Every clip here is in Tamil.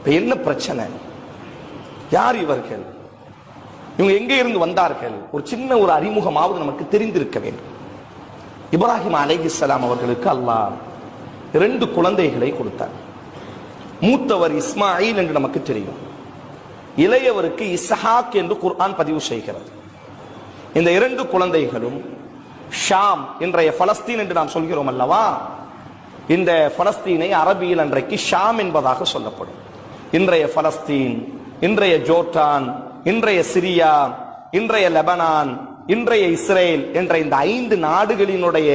இப்ப என்ன பிரச்சனை? யார் இவர்கள் இவங்க எங்கே இருந்து வந்தார்கள் ஒரு சின்ன ஒரு அறிமுகமாவது நமக்கு தெரிந்திருக்க வேண்டும். இப்ராஹிம் அலைஹிஸ்ஸலாம் அவர்களுக்கு அல்லாஹ் இரண்டு குழந்தைகளை கொடுத்தார். மூத்தவர் இஸ்மாயில் என்று நமக்கு தெரியும். இளையவருக்கு இசஹாக் என்று குர்ஆன் பதிவு செய்கிறது. இந்த இரண்டு குழந்தைகளும் ஷாம் இன்றைய பலஸ்தீன் என்று நாம் சொல்கிறோம் அல்லவா? இந்த பலஸ்தீனை அரபியில் அன்றைக்கு ஷாம் என்பதாக சொல்லப்படும். இன்றைய பலஸ்தீன் இன்றைய ஜோர்டான் இன்றைய சிரியா இன்றைய லெபனான் இன்றைய இஸ்ரேல் என்ற இந்த ஐந்து நாடுகளினுடைய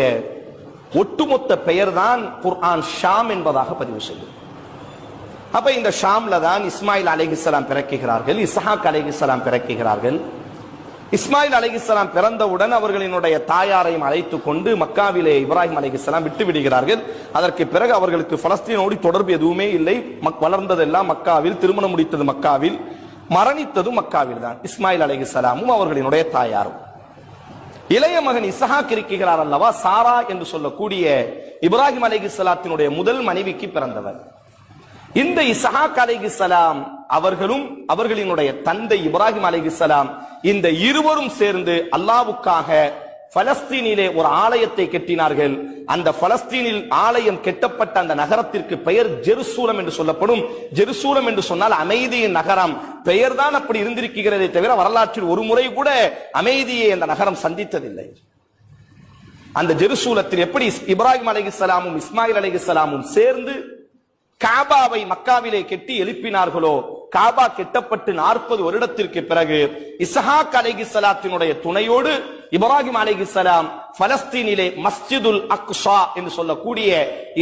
ஒட்டுமொத்த பெயர் தான் குர்ஆன் ஷாம் என்பதாக பதிவு செய்யும். அப்ப இந்த ஷாம்ல தான் இஸ்மாயில் அலைஹிஸ்ஸலாம் பிறக்குகிறார்கள் இஸ்ஹாக் அலைஹிஸ்ஸலாம் பிறக்குகிறார்கள். இஸ்மாயில் அலிகிஸ்லாம் பிறந்தவுடன் அவர்களினுடைய தாயாரையும் அழைத்துக் கொண்டு மக்காவிலே இப்ராஹிம் அலிகிஸ்லாம் விட்டு விடுகிறார்கள். அதற்கு பிறகு அவர்களுக்கு பலஸ்தீனோடு தொடர்பு எதுவுமே இல்லை. மக்- வளர்ந்ததெல்லாம் மக்காவில் திருமணம் முடித்தது மக்காவில் மரணித்ததும் மக்காவில் தான். இஸ்மாயில் அலிகிஸ்லாமும் அவர்களினுடைய தாயாரும். இளைய மகன் இசஹாக் இருக்கிறார் அல்லவா? சாரா என்று சொல்லக்கூடிய இப்ராஹிம் அலிகிஸ்லாத்தினுடைய முதல் மனைவிக்கு பிறந்தவர். இந்த இசஹாக் அலிகிஸ்லாம் அவர்களும் அவர்களினுடைய தந்தை இப்ராஹிம் அலிகிஸ்லாம் இந்த இருவரும் சேர்ந்து அல்லாவுக்காக பலஸ்தீனிலே ஒரு ஆலயத்தை கட்டினார்கள். அந்த பலஸ்தீனில் ஆலயம் கெட்டப்பட்ட அந்த நகரத்திற்கு பெயர் ஜெருசூலம் என்று சொல்லப்படும். ஜெருசூலம் என்று சொன்னால் அமைதியின் நகரம். பெயர் தான் அப்படி இருந்திருக்கிறதே தவிர வரலாற்றில் ஒரு முறை கூட அமைதியை அந்த நகரம் சந்தித்ததில்லை. அந்த ஜெருசூலத்தில் எப்படி இப்ராஹிம் அலைகிஸ்லாமும் இஸ்மாயில் அலைகிஸ்லாமும் சேர்ந்து காபாவை மக்காவிலே கெட்டி எழுப்பினார்களோ காபா கெட்டப்பட்டு நாற்பது வருடத்திற்கு பிறகு இஸ்ஹாக் அலைஹிஸ்ஸலாத்தினுடைய துணையோடு இப்ராஹிம் அலைஹிஸ்ஸலாம் பலஸ்தீனிலே மஸ்ஜிதுல் அக்ஷா என்று சொல்லக்கூடிய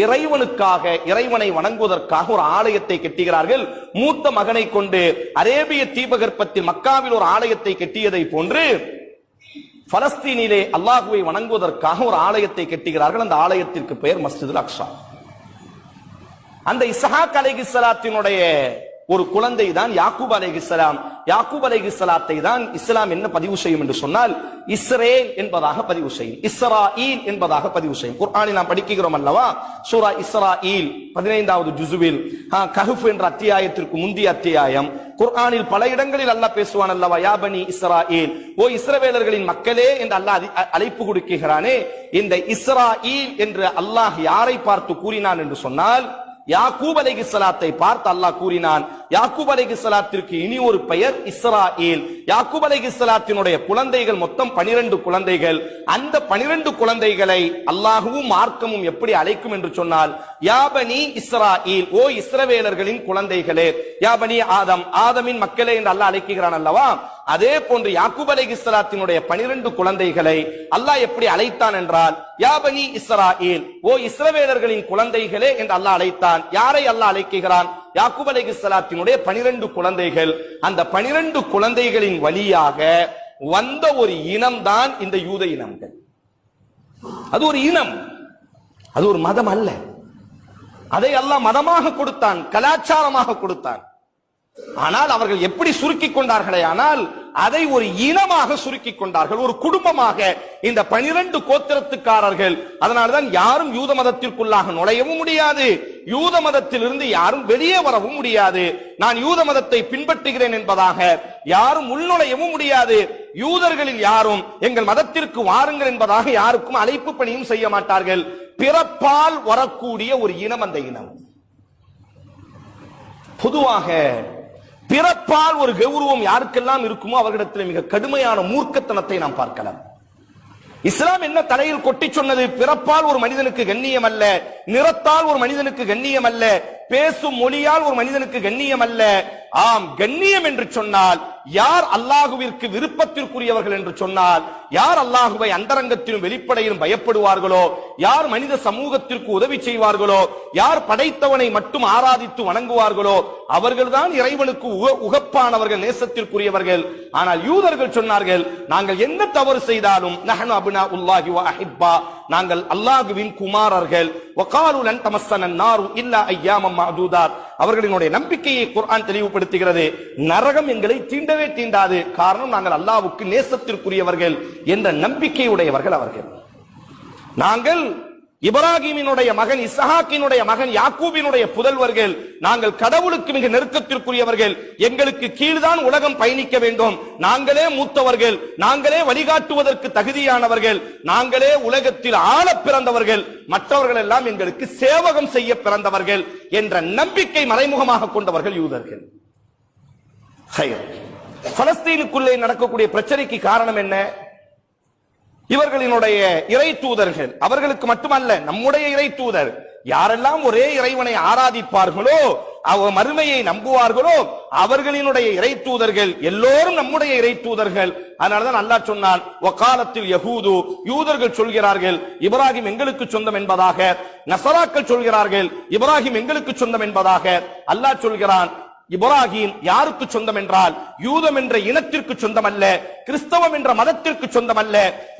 இறைவனுக்காக இறைவனை வணங்குவதற்காக ஒரு ஆலயத்தை கெட்டுகிறார்கள். மூத்த மகனை கொண்டு அரேபிய தீபகற்பத்தில் மக்காவில் ஒரு ஆலயத்தை கெட்டியதை போன்று பலஸ்தீனிலே அல்லாஹுவை வணங்குவதற்காக ஒரு ஆலயத்தை கெட்டுகிறார்கள். அந்த ஆலயத்திற்கு பெயர் மஸ்ஜிதுல் அக்ஷா அந்த இஸ்ஹாக் அலைஹிஸ்ஸலாத்தினுடைய ஒரு குழந்தை தான் யாக்கூப் அலைஹிஸ்ஸலாம் யாக்கூப் அலைஹிஸ்ஸலாத்தை தான் இஸ்லாம் என்ன பதிவு செய்யும் என்று சொன்னால் இஸ்ரேல் என்பதாக பதிவு செய்யும். இஸ்ரா ஈல் என்பதாக பதிவு செய்யும். குர்ஆனில் நாம் படிக்கிறோம் அல்லவா? சூரா இஸ்ரா ஈல் பதினைந்தாவது ஜுசுவில். கஹுப் என்ற அத்தியாயத்திற்கு முந்தைய அத்தியாயம். குர்ஆனில் பல இடங்களில் அல்லாஹ் பேசுவான் அல்லவா யாபனி இஸ்ரா ஈல் ஓ இஸ்ரவேலர்களின் மக்களே என்று அல்லாஹ் அழைப்பு கொடுக்கிறானே. இந்த இஸ்ராஈல் என்று அல்லாஹ் யாரை பார்த்து கூறினான் என்று சொன்னால் யாக்கூப் அலைஹிஸ்ஸலாத்தை பார்த்து அல்லாஹ் கூறினான் யாக்கூப் அலைஹிஸ்ஸலாத்திற்கு இனி ஒரு பெயர் இஸ்ராயேல். யாக்கூப் அலைஹிஸ்ஸலாத்தினுடைய குழந்தைகள் மொத்தம் 12 குழந்தைகள். அந்த 12 குழந்தைகளை அல்லாஹுவும் மார்க்கமும் எப்படி அழைக்கும் என்று சொன்னால் யாபனி இஸ்ராயேல் ஓ இஸ்ரவேலர்களின் குழந்தைகளே யாபனி ஆதம் ஆதமின் மக்களே என்று அல்லாஹ் அழைக்கிறான் அல்லவா? அதே போன்று யாக்கூப் அலைஹிஸ்ஸலாத்தினுடைய 12 குழந்தைகளை அல்லாஹ் எப்படி அழைத்தான் என்றால் யாபனி இஸ்ராயேல் ஓ இஸ்ரவேலர்களின் குழந்தைகளே என்று அல்லாஹ் அழைத்தான். யாரை அல்லாஹ் அழைக்கிறான்? யாக்கூப் அலைஹிஸ்ஸலாத்தினுடைய 12 குழந்தைகள். அந்த 12 குழந்தைகளின் வழியாக வந்த ஒரு இனம்தான் இந்த யூத இனங்கள். அது ஒரு இனம். அது ஒரு மதம் அல்ல. அதை அல்லாஹ் மதமாக கொடுத்தான் கலாச்சாரமாக கொடுத்தான். ஆனால் அவர்கள் எப்படி சுருக்கிக் கொண்டார்களே ஆனால் அதை ஒரு இனமாக சுருக்கிக் கொண்டார்கள். ஒரு குடும்பமாக இந்த பனிரெண்டு கோத்திரத்துக்காரர்கள் அதனால்தான் யாரும் யூத மதத்திற்குள்ளாக நுழையவும் முடியாது. யூத மதத்திலிருந்து யாரும் வெளியே வரவும் முடியாது. நான் யூத மதத்தை பின்பற்றுகிறேன் என்பதாக யாரும் உள்நுழையவும் முடியாது. யூதர்களில் யாரும் எங்கள் மதத்திற்கு வாருங்கள் என்பதாக யாருக்கும் அழைப்பு பணியும் செய்ய மாட்டார்கள். பிறப்பால் வரக்கூடிய ஒரு இனம் அந்த இனம். பொதுவாக பிறப்பால் ஒரு கௌரவம் யாருக்கெல்லாம் இருக்குமோ அவர்களிடத்தில் மிக கடுமையான மூர்க்கத்தனத்தை நாம் பார்க்கலாம். இஸ்லாம் என்ன தலையில் கொட்டி சொன்னது? பிறப்பால் ஒரு மனிதனுக்கு கண்ணியம் அல்ல நிறத்தால் ஒரு மனிதனுக்கு கண்ணியம் அல்ல பேசும் மொழியால் ஒரு மனிதனுக்கு கண்ணியம் அல்ல ஆம் கண்ணியம் என்று சொன்னால் யார் அல்லாஹுவிற்கு விருப்பத்திற்குரியவர்கள் என்று சொன்னால் யார் அல்லாஹுவை அந்தரங்கத்திலும் வெளிப்படையிலும் பயப்படுவார்களோ யார் மனித சமூகத்திற்கு உதவி செய்வார்களோ யார் படைத்தவனை மட்டும் ஆராதித்து வணங்குவார்களோ அவர்கள்தான் இறைவனுக்கு உக- உகப்பானவர்கள் நேசத்திற்குரியவர்கள். ஆனால் யூதர்கள் சொன்னார்கள் நாங்கள் என்ன தவறு செய்தாலும் நஹனு அபினா உல்லாஹி அஹிப்பா. நாங்கள் அல்லாஹுவின் குமாரர்கள். வகாலு தமசனன் நாரு இல்லா ஐயாமம் மஅதூதாத் அவர்களினுடைய நம்பிக்கையை குர்ஆன் தெளிவுபடுத்துகிறது. நரகம் எங்களை தீண்டவே தீண்டாது. காரணம் நாங்கள் அல்லாவுக்கு நேசத்திற்குரியவர்கள் என்ற நம்பிக்கையுடையவர்கள் அவர்கள். நாங்கள் இப்ராஹிமினுடைய மகன் இஸ்ஹாக்கினுடைய மகன் யாக்கூபினுடைய புதல்வர்கள் நாங்கள் கடவுளுக்கு மிக நெருக்கத்திற்குரியவர்கள். எங்களுக்கு கீழ்தான் உலகம் பயணிக்க வேண்டும். நாங்களே மூத்தவர்கள் நாங்களே வழிகாட்டுவதற்கு தகுதியானவர்கள் நாங்களே உலகத்தில் ஆள பிறந்தவர்கள் மற்றவர்கள் எல்லாம் எங்களுக்கு சேவகம் செய்ய பிறந்தவர்கள் என்ற நம்பிக்கை மறைமுகமாக கொண்டவர்கள் யூதர்கள். பலஸ்தீனுக்குள்ளே நடக்கக்கூடிய பிரச்சனைக்கு காரணம் என்ன? இவர்களினுடைய இறை தூதர்கள் அவர்களுக்கு மட்டுமல்ல நம்முடைய இறை தூதர் யாரெல்லாம் ஒரே இறைவனை ஆராதிப்பார்களோ அவ மறுமையை நம்புவார்களோ அவர்களினுடைய இறை தூதர்கள் எல்லோரும் நம்முடைய இறை தூதர்கள். அதனாலதான் அல்லாஹ் சொன்னான் ஒக்காலத்தில் யகூது யூதர்கள் சொல்கிறார்கள் இப்ராஹிம் எங்களுக்கு சொந்தம் என்பதாக. நசராக்கள் சொல்கிறார்கள் இப்ராஹிம் எங்களுக்கு சொந்தம் என்பதாக. அல்லாஹ் சொல்கிறான் இப்ராஹிம் யாருக்கு சொந்தம் என்றால் யூதம் என்ற இனத்திற்கு சொந்தம் அல்ல கிறிஸ்தவம் என்ற மதத்திற்கு சொந்தம் அல்ல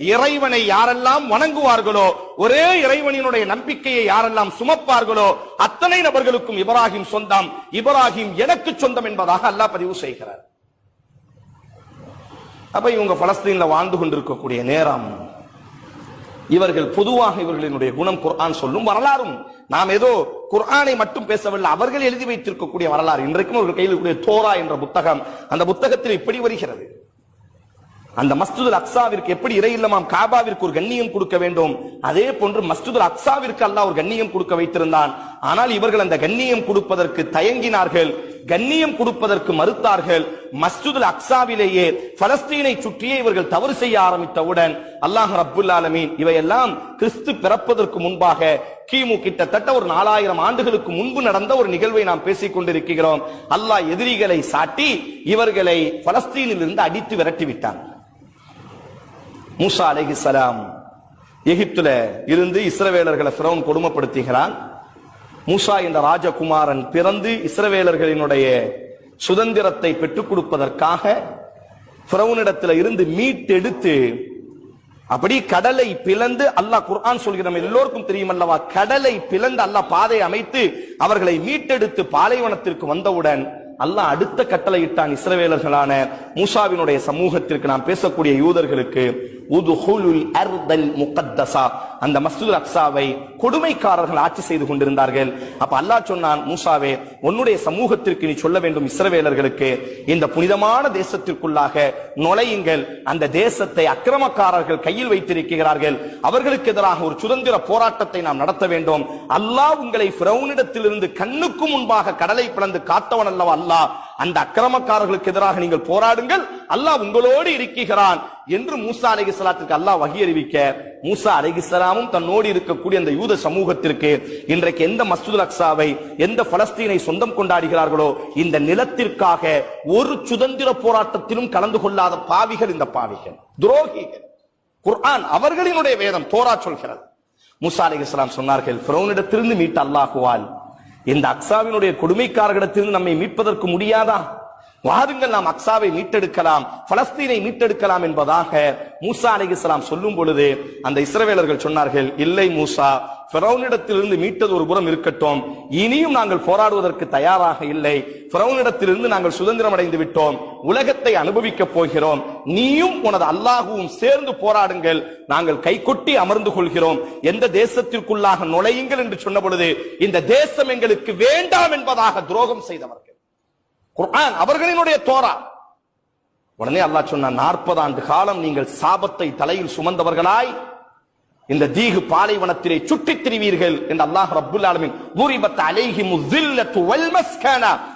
இறைவனை யாரெல்லாம் வணங்குவார்களோ ஒரே இறைவனினுடைய நம்பிக்கையை யாரெல்லாம் சுமப்பார்களோ அத்தனை நபர்களுக்கும் இப்ராஹிம் சொந்தம் இப்ராஹிம் எனக்கு சொந்தம் என்பதாக அல்லாஹ் பதிவு செய்கிறார். அப்ப இவங்க பலஸ்தீன்ல வாழ்ந்து கொண்டிருக்கக்கூடிய நேரம் இவர்கள் பொதுவாக இவர்களினுடைய குணம் குரான் சொல்லும் வரலாறும் நாம் ஏதோ குர்ஆனை மட்டும் பேசவில்லை அவர்கள் எழுதி வைத்திருக்கக்கூடிய வரலாறு. இன்றைக்கும் அவர்கள் கையில் கூடிய தோரா என்ற புத்தகம் அந்த புத்தகத்தில் இப்படி வருகிறது. அந்த மஸ்துதுல் அக்ஸாவிற்கு எப்படி இறை இல்லமாம் காபாவிற்கு ஒரு கண்ணியம் கொடுக்க வேண்டும்? அதே போன்று மஸ்துதுல் அக்ஸாவிற்கு அல்லாஹ் ஒரு கண்ணியம் கொடுக்க வைத்திருந்தான். ஆனால் இவர்கள் அந்த கண்ணியம் கொடுப்பதற்கு தயங்கினார்கள் கண்ணியம் கொடுப்பதற்கு மறுத்தார்கள். மஸ்ஜிதுல் அக்ஸாவிலேயே பலஸ்தீனை சுற்றியே இவர்கள் தவறு செய்ய ஆரம்பித்தவுடன் அல்லாஹ் அப்துல் ஆலமீன் இவையெல்லாம் கிறிஸ்து பிறப்பதற்கு முன்பாக கிமு கிட்டத்தட்ட ஒரு நாலாயிரம் ஆண்டுகளுக்கு முன்பு நடந்த ஒரு நிகழ்வை நாம் பேசிக் கொண்டிருக்கிறோம். அல்லாஹ் எதிரிகளை சாட்டி இவர்களை பலஸ்தீனில் இருந்து அடித்து விரட்டி விட்டான். மூசா அலைஹிஸ்ஸலாம் எகிப்துல இருந்து இஸ்ரவேலர்களை ஃபிரௌன் கொடுமைப்படுத்துகிறான். மூசா என்ற ராஜகுமாரன் பிறந்து இஸ்ரவேலர்களினுடைய சுதந்திரத்தை பெற்றுக் கொடுப்பதற்காக பிரவுனிடத்தில் இருந்து மீட்டெடுத்து அப்படி கடலை பிளந்து அல்லாஹ் குர்ஆன் சொல்கிறோம் எல்லோருக்கும் தெரியும் அல்லவா கடலை பிளந்து அல்லாஹ் பாதை அமைத்து அவர்களை மீட்டெடுத்து பாலைவனத்திற்கு வந்தவுடன் அல்லாஹ் அடுத்த கட்டளையிட்டான் இஸ்ரவேலர்களான மூசாவினுடைய சமூகத்திற்கு நாம் பேசக்கூடிய யூதர்களுக்கு அந்த மஸ்ஜிதுல் அக்சாவை கொடுமைக்காரர்கள் ஆட்சி செய்து கொண்டிருந்தார்கள். அப்ப அல்லாஹ் சொன்னான் மூசாவே உன்னுடைய சமூகத்திற்கு நீ சொல்ல வேண்டும் இஸ்ரவேலர்களுக்கு இந்த புனிதமான தேசத்திற்குள்ளாக நுழையுங்கள். அந்த தேசத்தை அக்கிரமக்காரர்கள் கையில் வைத்திருக்கிறார்கள். அவர்களுக்கு எதிராக ஒரு சுதந்திர போராட்டத்தை நாம் நடத்த வேண்டும். அல்லாஹ் உங்களை பிரவுனிடத்திலிருந்து கண்ணுக்கு முன்பாக கடலை பிளந்து காத்தவன் அல்லவா அல்லாஹ்? அந்த அக்கிரமக்காரர்களுக்கு எதிராக நீங்கள் போராடுங்கள். அல்லாஹ் உங்களோடு இருக்கிறான் என்று மூசா அலைஹிஸ்ஸலாத்துக்கு அல்லாஹ் வகி அறிவிக்க மூசா அலைஹிஸ்ஸலாமும் தன்னோடு இருக்கக்கூடிய அந்த யூத சமூகத்திற்கு இன்றைக்கு எந்த மசூத் அக்ஸாவை எந்த பலஸ்தீனை சொந்தம் கொண்டாடுகிறார்களோ இந்த நிலத்திற்காக ஒரு சுதந்திர போராட்டத்திலும் கலந்து கொள்ளாத பாவிகள் இந்த பாவிகள். துரோகிகள். குர்ஆன் அவர்களினுடைய வேதம் தோரா சொல்கிறது. மூசா அலைஹிஸ்ஸலாம் சொன்னார்கள் ஃபிரௌனிடத்திலிருந்து மீட்ட அல்லாஹுவால் இந்த அக்சாவினுடைய கொடுமைக்காரர்களிடத்திலிருந்து நம்மை மீட்பதற்கு முடியாதா? வாருங்கள் நாம் அக்ஸாவை மீட்டெடுக்கலாம் பலஸ்தீனை மீட்டெடுக்கலாம் என்பதாக மூசா அலைஹிஸ்ஸலாம் சொல்லும் பொழுது அந்த இஸ்ரவேலர்கள் சொன்னார்கள் இல்லை மூசா பிறவுனிடத்திலிருந்து மீட்டது ஒரு புறம் இருக்கட்டும். இனியும் நாங்கள் போராடுவதற்கு தயாராக இல்லை. பிறவுனிடத்திலிருந்து நாங்கள் சுதந்திரம் அடைந்து விட்டோம். உலகத்தை அனுபவிக்கப் போகிறோம். நீயும் உனது அல்லாஹுவும் சேர்ந்து போராடுங்கள். நாங்கள் கைகொட்டி அமர்ந்து கொள்கிறோம். எந்த தேசத்திற்குள்ளாக நுழையுங்கள் என்று சொன்ன பொழுது இந்த தேசம் எங்களுக்கு வேண்டாம் என்பதாக துரோகம் செய்தவர். குர்ஆன் அவர்களினுடைய தோரா. உடனே அல்லாஹ் சொன்னான் நாற்பது ஆண்டு காலம் நீங்கள் சாபத்தை தலையில் சுமந்தவர்களாய் இந்த தீகு பாலைவனத்திலே சுற்றித் திரிவீர்கள் என்று அல்லாஹ் ரப்புல் ஆலமின் பூரிபத் அலைஹி ஸில்லத்து வல்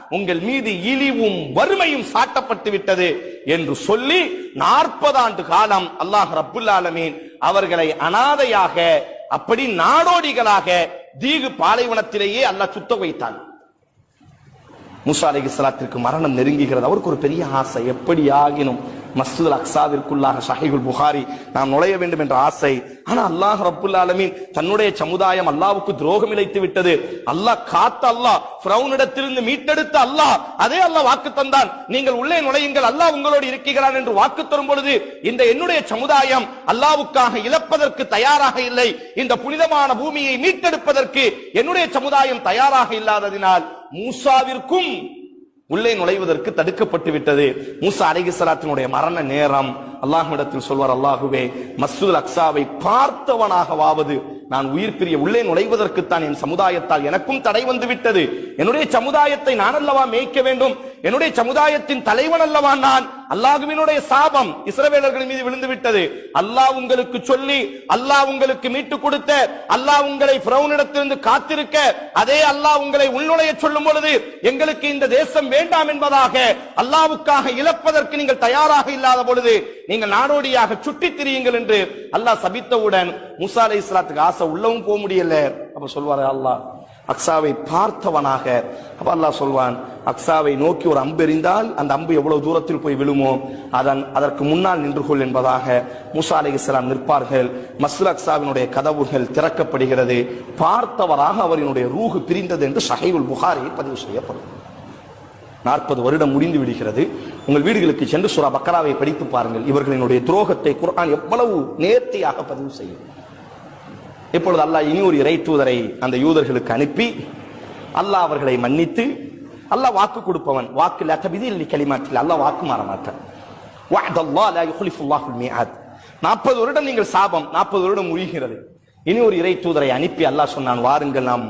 உங்கள் மீது இழிவும் வறுமையும் சாட்டப்பட்டு விட்டது என்று சொல்லி நாற்பது ஆண்டு காலம் அல்லாஹ் ரப்புல் ஆலமீன் அவர்களை அனாதையாக அப்படி நாடோடிகளாக தீகு பாலைவனத்திலேயே அல்லாஹ் சுத்த வைத்தான். மூசா அலைஹிஸ்ஸலாத்திற்கு மரணம் நெருங்குகிறது. அவருக்கு ஒரு பெரிய ஆசை. எப்படி ஆகினும் மஸ்ஜித் அக்ஸாவிற்குள்ளாக ஷஹீகுல் புகாரி நாம் நுழைய வேண்டும் என்ற ஆசை. ஆனா அல்லாஹ் ரப்புல் ஆலமீன் தன்னுடைய சமுதாயம் அல்லாஹ்வுக்கு துரோகம் இழைத்து விட்டது. அல்லாஹ் காத்த அல்லாஹ் பிரவுனிடத்திலிருந்து மீட்டெடுத்த அல்லாஹ் அதே அல்லாஹ் வாக்கு தந்தான். நீங்கள் உள்ளே நுழையுங்கள் அல்லாஹ் உங்களோடு இருக்கிறான் என்று வாக்கு தரும் பொழுது இந்த என்னுடைய சமுதாயம் அல்லாவுக்காக இழப்பதற்கு தயாராக இல்லை. இந்த புனிதமான பூமியை மீட்டெடுப்பதற்கு என்னுடைய சமுதாயம் தயாராக இல்லாததினால் மூசாவிற்கும் உள்ளே நுழைவதற்கு தடுக்கப்பட்டு விட்டது. மூசா அலைஹிஸ்ஸலாத்தினுடைய மரண நேரம். அல்லாஹ்விடத்தில் சொல்வார் அல்லாஹுவே மஸ்ஜிதுல் அக்ஸாவை பார்த்தவனாகவாவது நான் உயிர் பிரிய உள்ளே நுழைவதற்குத்தான் என் சமுதாயத்தால் எனக்கும் தடை வந்து விட்டது. என்னுடைய சமுதாயத்தை நான் அல்லவா மேய்க்க வேண்டும்? என்னுடைய சமுதாயத்தின் தலைவன் அல்லவா நான்? அல்லாஹுவினுடைய சாபம் இஸ்ரவேலர்கள் மீது விழுந்து விட்டது அல்லாஹ் உங்களுக்கு சொல்லி அல்லாஹ் உங்களுக்கு மீட்டுக் கொடுத்த அல்லாஹ் உங்களை பிரவுனிடத்திலிருந்து காத்திருக்க அதே அல்லாஹ் உங்களை உள்நுழைய சொல்லும் பொழுது எங்களுக்கு இந்த தேசம் வேண்டாம் என்பதாக அல்லாவுக்காக இழப்பதற்கு நீங்கள் தயாராக இல்லாத பொழுது நீங்கள் நாடோடியாக சுட்டி திரியுங்கள் என்று அல்லாஹ் சபித்தவுடன் முசா அலை இஸ்லாத்துக்கு ஆசை உள்ளவும் போக முடியல. அப்ப சொல்வாரு அல்லாஹ் அக்ஸாவை பார்த்தவனாக அப்ப அல்லாஹ் சொல்வான் அக்ஸாவை நோக்கி ஒரு அம்பு எறிந்தால் அந்த அம்பு எவ்வளவு தூரத்தில் போய் விழுமோ அதன் அதற்கு முன்னால் நின்று கொள் என்பதாக மூசா அலி இஸ்லாம் நிற்பார்கள். மஸ்ல அக்ஸாவினுடைய கதவுகள் திறக்கப்படுகிறது. பார்த்தவராக அவரினுடைய ரூஹு பிரிந்தது என்று சஹைவுல் புகாரியில் பதிவு செய்யப்படும். நாற்பது வருடம் முடிந்து விடுகிறது. உங்கள் வீடுகளுக்கு சென்று சுரா பக்கராவை படித்து பாருங்கள். இவர்களினுடைய துரோகத்தை குரான் எவ்வளவு நேர்த்தியாக பதிவு செய்யும். இப்பொழுது அல்லாஹ் இனி ஒரு இறை தூதரை அந்த யூதர்களுக்கு அனுப்பி அல்லாஹ் அவர்களை மன்னித்து அல்லாஹ் வாக்கு கொடுப்பவன். வாக்கு லதபிதி இல்லை களிமாற்றில் அல்லாஹ் வாக்கு மாற மாட்டான். நாற்பது வருடம் நீங்கள் சாபம் 40 வருடம் முழிகிறது இனி ஒரு இறை தூதரை அனுப்பி அல்லாஹ் சொன்னான் வாருங்கள் நாம்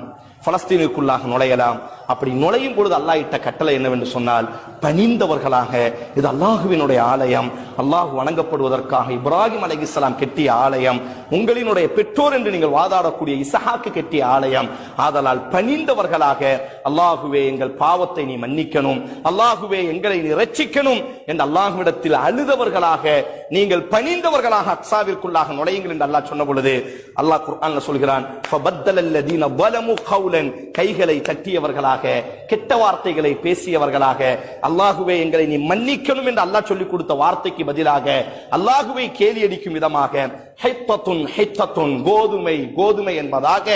பலஸ்தீனுக்குள்ளாக நுழையலாம். அப்படி நுழையும் பொழுது அல்லாஹிட்ட கட்டளை என்னவென்று சொன்னால் பணிந்தவர்களாக இது அல்லாஹுவினுடைய ஆலயம் அல்லாஹு வணங்கப்படுவதற்காக இப்ராஹிம் அலி இஸ்லாம் கெட்டிய ஆலயம் உங்களினுடைய பெற்றோர் என்று நீங்கள் வாதாடக்கூடிய இசஹாக்கு கெட்டிய ஆலயம். ஆதலால் பணிந்தவர்களாக அல்லாஹுவே எங்கள் பாவத்தை நீ மன்னிக்கணும் அல்லாஹுவே எங்களை நீ ரட்சிக்கணும் என்று அல்லாஹுவிடத்தில் அழுதவர்களாக நீங்கள் பணிந்தவர்களாக அக்ஸாவிற்குள்ளாக நுழையுங்கள் என்று அல்லாஹ் சொன்ன பொழுது அல்லாஹ் குர்ஆன்ல சொல்கிறான் கைகளை தட்டியவர்களாக கெட்ட வார்த்தைகளை பேசியவர்களாக அல்லாஹுவே எங்களை நீ மன்னிக்கணும் என்று அல்லாஹ் சொல்லிக் கொடுத்த வார்த்தைக்கு பதிலாக அல்லாஹுவை கேலி அடிக்கும் விதமாக ஹைத்தத்துன் ஹைத்தத்துன் கோதுமை கோதுமை என்பதாக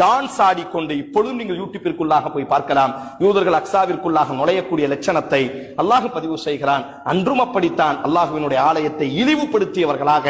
டான்ஸ் ஆடிக்கொண்டு இப்பொழுதும் நீங்கள் யூடியூப்பிற்குள்ளாக போய் பார்க்கலாம். யூதர்கள் அக்ஸாவிற்குள்ளாக நுழையக்கூடிய லட்சணத்தை அல்லாஹ் பதிவு செய்கிறான். அன்றும் அப்படித்தான். அல்லாஹுவினுடைய ஆலயத்தை இழிவுபடுத்தியவர்களாக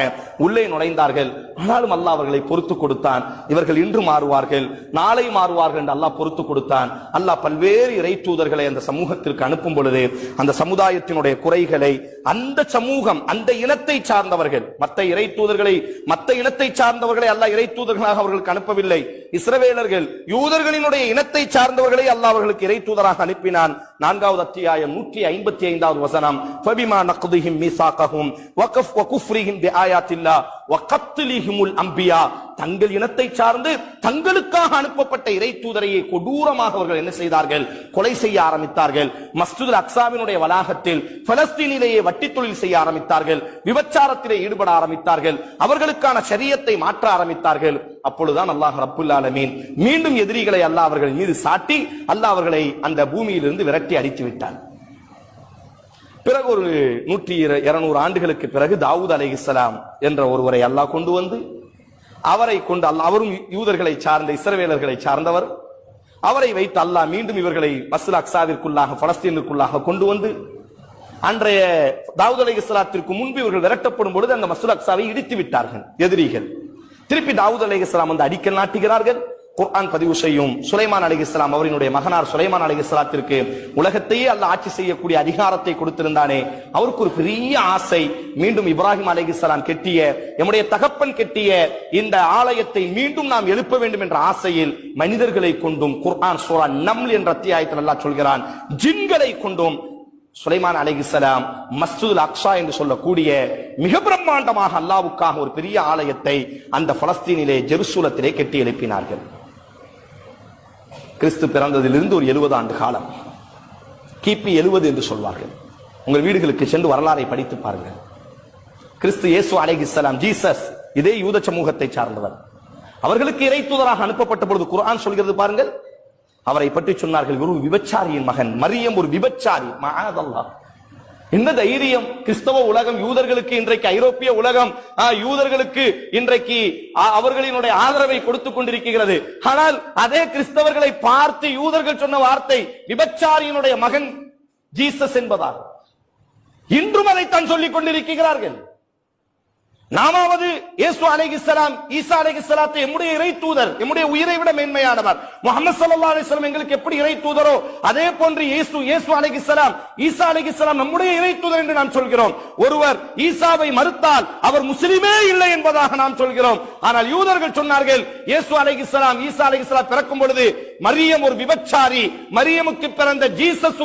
உள்ளே நுழைந்தார்கள். ஆனாலும் அல்லாஹ் அவர்களை பொறுத்து கொடுத்தான். இவர்கள் இன்று மாறுவார்கள். நாளை மாறுவார்கள் என்று அல்லாஹ் பொறுத்து கொடுத்தான். அல்லாஹ் பல்வேறு இறை தூதர்களை அந்த சமூகத்திற்கு அனுப்பும் பொழுது அந்த சமுதாயத்தினுடைய குறைகளை அந்த சமூகம் அந்த இனத்தை சார்ந்தவர்கள் மற்ற இறை தூதர்களை மற்ற இனத்தை சார்ந்தவர்களை அல்ல இறை தூதர்களாக அவர்களுக்கு அனுப்பவில்லை. இஸ்ரவேலர்கள் யூதர்களினுடைய இனத்தை சார்ந்தவர்களை அல்லாஹ் அவர்களுக்கு இறை தூதராக அனுப்பினான். நான்காவது அத்தியாயம் நூற்றி ஐம்பத்தி ஐந்தாவது வசனம். ஃபபிமா நக்துஹிம் மீசாகஹும் வகஃப் வகுஃப்ரிஹிம் பிஆயாத்தில்லா வகத்லிஹிமுல் அம்பியா. தங்கள் இனத்தை சார்ந்து தங்களுக்காக அனுப்பப்பட்ட இறை தூதரையை கொடூரமாக அவர்கள் என்ன செய்தார்கள்? கொலை செய்ய ஆரம்பித்தார்கள். மஸ்ஜிதுல் அக்ஸாவினுடைய வளாகத்தில் பலஸ்தீனிலேயே வட்டி தொழில் செய்ய ஆரம்பித்தார்கள். விபச்சாரத்திலே ஈடுபட ஆரம்பித்தார்கள். அவர்களுக்கான சரியத்தை மாற்ற ஆரம்பித்தார்கள். அப்பொழுதுதான் அல்லாஹ் ரப்புல்லா ஆலமீன். மீண்டும் எதிரிகளை அல்லாஹ் அவர்கள் மீது சாட்டி அல்லாஹ் அவர்களை அந்த பூமியிலிருந்து விரட்டி அடித்து விட்டான். பிறகு ஒரு நூற்றி இருநூறு ஆண்டுகளுக்கு பிறகு தாவூத் அலைஹிஸ்ஸலாம் என்ற ஒருவரை அல்லாஹ் கொண்டு வந்து அவரை கொண்டு அல்லாஹ் அவரும் யூதர்களை சார்ந்த இஸ்ரவேலர்களை சார்ந்தவர் அவரை வைத்து அல்லாஹ் மீண்டும் இவர்களை மசுல் அக்சாவிற்குள்ளாக பலஸ்தீனுக்குள்ளாக கொண்டு வந்து அன்றைய தாவூத் அலைஹிஸ்ஸலாத்திற்கு முன்பு இவர்கள் விரட்டப்படும் பொழுது அந்த மசுல் அக்சாவை இடித்து விட்டார்கள் எதிரிகள். திருப்பி தாவூத் அலைஹிஸ்ஸலாம் வந்து அடிக்கல் நாட்டுகிறார்கள். குர்ஆன் பதிவு செய்யும் சுலைமான் அலைஹிஸ்ஸலாம் அவரினுடைய மகனார் சுலைமான் அலைஹிஸ்ஸலாத்திற்கு உலகத்தையே அல்ல ஆட்சி செய்யக்கூடிய அதிகாரத்தை கொடுத்திருந்தானே. அவருக்கு ஒரு பெரிய ஆசை. மீண்டும் இப்ராஹிம் அலைஹிஸ்ஸலாம் கெட்டிய எம்முடைய தகப்பன் கெட்டிய இந்த ஆலயத்தை மீண்டும் நாம் எழுப்ப வேண்டும் என்ற ஆசையில் மனிதர்களை கொண்டும் குர்ஆன் சூரா நம்ல் என்ற அத்தியாயத்தில் அல்லா சொல்கிறான். ஜின்களை கொண்டும் சுலைமான் அலைஹிஸ்ஸலாம் மஸ்ஜிதுல் அக்ஷா என்று சொல்லக்கூடிய மிக பிரம்மாண்டமாக அல்லாவுக்காக ஒரு பெரிய ஆலயத்தை அந்த பலஸ்தீனிலே ஜெருசூலத்திலே கட்டி எழுப்பினார்கள். கிறிஸ்து பிறந்ததிலிருந்து ஒரு எழுபது ஆண்டு காலம். கிபி எழுபது என்று சொல்வார்கள். உங்கள் வீடுகளுக்கு சென்று வரலாறை படித்து பாருங்கள். கிறிஸ்து இயேசு அலைஹிஸ்ஸலாம் ஜீசஸ் இதே யூத சமூகத்தை சார்ந்தவர். அவர்களுக்கு இறை தூதராக அனுப்பப்பட்ட பொழுது குரான் சொல்கிறது பாருங்கள் அவரை பற்றி சொன்னார்கள் ஒரு விபச்சாரியின் மகன் மரியம் ஒரு விபச்சாரி. மகாதல்லா என்ன தைரியம் கிறிஸ்தவ உலகம் யூதர்களுக்கு இன்றைக்கு ஐரோப்பிய உலகம் யூதர்களுக்கு இன்றைக்கு அவர்களினுடைய ஆதரவை கொடுத்துக் கொண்டிருக்கிறது. ஆனால் அதே கிறிஸ்தவர்களை பார்த்து யூதர்கள் சொன்ன வார்த்தை விபச்சாரியினுடைய மகன் ஜீசஸ் என்பதால் இன்றும் அதைத்தான் சொல்லிக் கொண்டிருக்கிறார்கள். நாமாவது இயேசு அலைஹிஸ்ஸலாம் ஈசா அலைஹிஸ்ஸலாத்தை எம்முடைய இறை தூதர் எம்முடைய உயிரை விட மேன்மையானவர். முகமது ஸல்லல்லாஹு அலைஹி வஸல்லம் எங்களுக்கு எப்படி இறை தூதரோ அதே போன்று இயேசு இயேசு அலைஹிஸ்ஸலாம் ஈசா அலைஹிஸ்ஸலாம் நம்முடைய இறை தூதர் என்று நாம் சொல்கிறோம். ஒருவர் ஈசாவை மறுத்தால் அவர் முஸ்லிமே இல்லை என்பதாக நாம் சொல்கிறோம். ஆனால் யூதர்கள் சொன்னார்கள் இயேசு அலைஹிஸ்ஸலாம் ஈசா அலைஹிஸ்ஸலாம் பிறக்கும் பொழுது மரியம் ஒரு விபச்சாரி மரியமுக்கு பிறந்த ஜீசஸ்